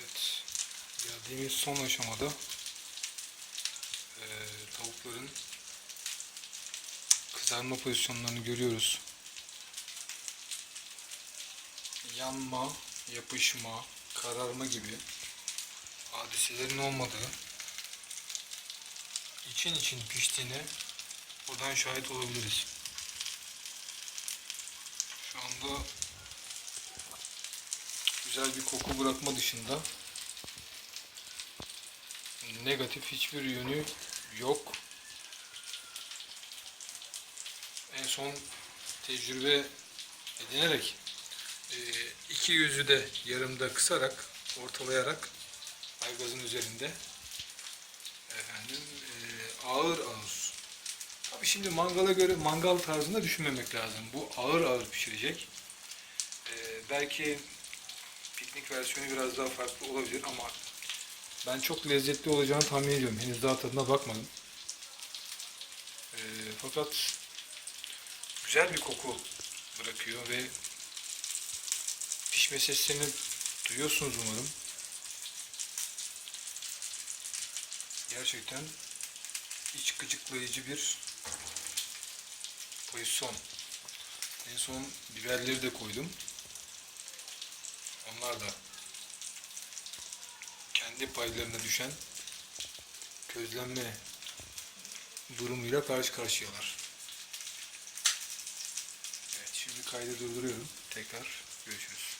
Evet. Geldiğimiz son aşamada eee, tavukların kızarma pozisyonlarını görüyoruz. Yanma, yapışma, kararma gibi hadiselerin olmadığı için için piştiğine buradan şahit olabiliriz. Şu anda güzel bir koku bırakma dışında negatif hiçbir yönü yok. En son tecrübe edinerek e, iki yüzü de yarımda kısarak, ortalayarak aygazın üzerinde efendim e, ağır ağır. Tabii şimdi mangala göre mangal tarzında düşünmemek lazım. Bu ağır ağır pişirecek. E, belki piknik versiyonu biraz daha farklı olabilir ama ben çok lezzetli olacağını tahmin ediyorum. Henüz daha tadına bakmadım. Ee, fakat güzel bir koku bırakıyor ve pişme seslerini duyuyorsunuz umarım. Gerçekten iç gıcıklayıcı bir pozisyon. En son biberleri de koydum. Onlar da kendi paylarına düşen közlenme durumuyla karşı karşıyalar. Evet şimdi kaydı durduruyorum. Tekrar görüşürüz.